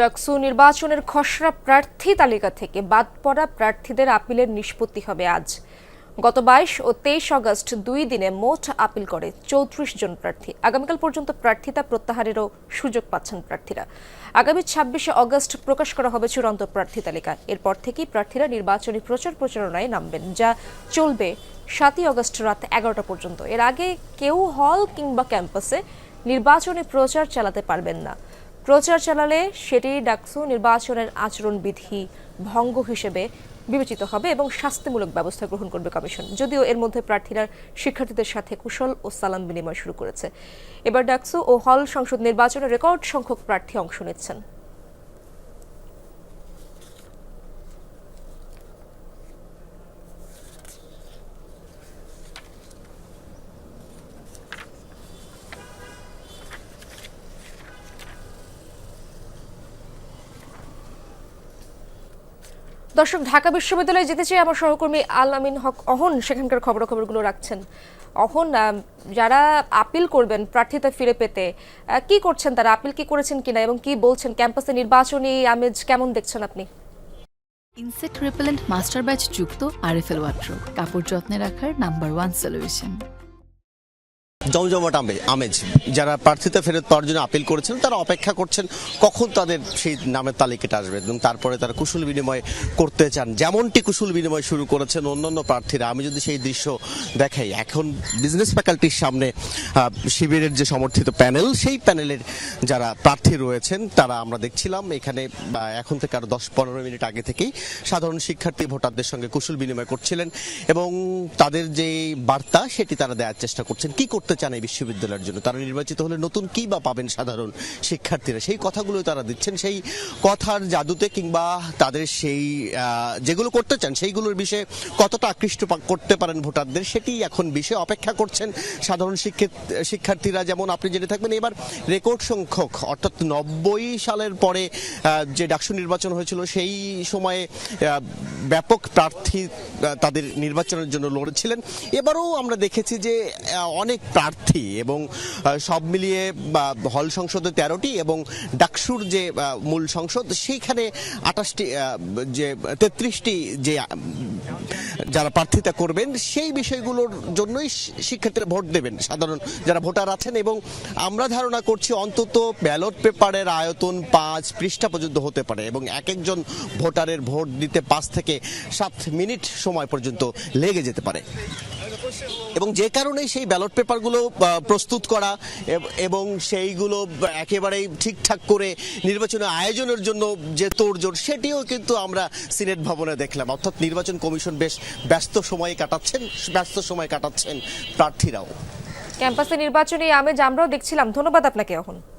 ডাকসু নির্বাচনের খসড়া প্রার্থী তালিকা থেকে বাদ পড়া প্রার্থীদের আপিলের নিষ্পত্তি হবে আজ। গত বাইশ ও তেইশ আগস্ট দুই দিনে মোট আপিল করে চৌত্রিশ জন প্রার্থী। আগামীকাল পর্যন্ত প্রার্থিতা প্রত্যাহারেরও সুযোগ পাচ্ছেন প্রার্থীরা। আগামী ছাব্বিশে আগস্ট প্রকাশ করা হবে চূড়ান্ত প্রার্থী তালিকা। এরপর থেকেই প্রার্থীরা নির্বাচনী প্রচার প্রচারণায় নামবেন, যা চলবে সাতই আগস্ট রাত এগারোটা পর্যন্ত। এর আগে কেউ হল কিংবা ক্যাম্পাসে নির্বাচনী প্রচার চালাতে পারবেন না। প্রচার চালালে সেটি ডাকসু নির্বাচনের আচরণবিধি ভঙ্গ হিসেবে বিবেচিত হবে এবং শাস্তিমূলক ব্যবস্থা গ্রহণ করবে কমিশন। যদিও এর মধ্যে প্রার্থীরা শিক্ষার্থীদের সাথে কুশল ও সালাম বিনিময় শুরু করেছে। এবার ডাকসু ও হল সংসদ নির্বাচনে রেকর্ড সংখ্যক প্রার্থী অংশ নিচ্ছেন। দর্শক, ঢাকা বিশ্ববিদ্যালয়ে যেতে চেয়ে আমার সহকর্মী আল আমিন হক অহন সেখানকার খবরাখবরগুলো রাখছেন। অহন যারা আপিল করবেন প্রার্থিতা ফিরে পেতে কি করছেন তারা? আপিল কি করেছেন কিনা এবং কি বলছেন? ক্যাম্পাসে নির্বাচনী আমেজ কেমন দেখছেন আপনি? ইনসেক্ট রিপেলেন্ট মাস্টার ব্যাচ যুক্ত আরএফএল ওয়াট্রো কাপড় যত্নে রাখার নাম্বার ওয়ান সলিউশন। জমজমাট আমে- আমেজ। যারা প্রার্থিতা ফেরত পাওয়ার জন্য আপিল করেছেন, তারা অপেক্ষা করছেন কখন তাদের সেই নামের তালিকাটা আসবে এবং তারপরে তারা কুশল বিনিময় করতে চান। যেমনটি কুশল বিনিময় শুরু করেছেন অন্যান্য প্রার্থীরা। আমি যদি সেই দৃশ্য দেখাই, এখন বিজনেস ফ্যাকাল্টির সামনে শিবিরের যে সমর্থিত প্যানেল সেই প্যানেলের যারা প্রার্থী রয়েছেন, তারা আমরা দেখছিলাম এখানে এখন থেকে আরও দশ পনেরো মিনিট আগে থেকেই সাধারণ শিক্ষার্থী ভোটারদের সঙ্গে কুশল বিনিময় করছিলেন এবং তাদের যে বার্তা সেটি তারা দেওয়ার চেষ্টা করছেন। কি করতে চান এই বিশ্ববিদ্যালয়ের জন্য? তারা নির্বাচিত হলে নতুন কি বা পাবেন সাধারণ শিক্ষার্থীরা? সেই কথাগুলো তারা দিচ্ছেন, সেই কথার জাদুতে কিংবা তাদের সেই যেগুলো করতে চান, সেইগুলোর বিষয়ে কতটা আকৃষ্ট করতে পারেন ভোটারদের সেটি এখন বিষয়ে অপেক্ষা করছেন সাধারণ শিক্ষার্থীরা। যেমন আপনি জেনে থাকবেন, এবার রেকর্ড সংখ্যক, অর্থাৎ নব্বই সালের পরে যে ডাকসু নির্বাচন হয়েছিল, সেই সময়ে ব্যাপক প্রার্থী তাদের নির্বাচনের জন্য লড়েছিলেন। এবারও আমরা দেখেছি যে অনেক প্রার্থী এবং সব মিলিয়ে হল সংসদে তেরোটি এবং ডাকসুর যে মূল সংসদ, সেইখানে আঠাশটি যে, তেত্রিশটি যে যারা প্রার্থিতা করবেন, সেই বিষয়গুলোর জন্যই শিক্ষার্থীরা ভোট দেবেন। সাধারণ যারা ভোটার আছেন এবং আমরা ধারণা করছি অন্তত ব্যালট পেপারের আয়তন পাঁচ পৃষ্ঠা পর্যন্ত হতে পারে এবং এক একজন ভোটারের ভোট দিতে পাঁচ থেকে সাত মিনিট সময় পর্যন্ত লেগে যেতে পারে। এবং যে কারণে সেই ব্যালট পেপারগুলো প্রস্তুত করা এবং সেইগুলো একেবারেই ঠিকঠাক করে নির্বাচনের আয়োজনের জন্য যে তোড়জোড়, সেটিও কিন্তু আমরা সিনেট ভবনে দেখলাম। অর্থাৎ নির্বাচন কমিশন বেশ ব্যস্ত সময় কাটাচ্ছেন, ব্যস্ত সময় কাটাচ্ছেন প্রার্থীরাও। ক্যাম্পাসে নির্বাচনী আমেজ আমরাও দেখছিলাম। ধন্যবাদ আপনাকে, অহন।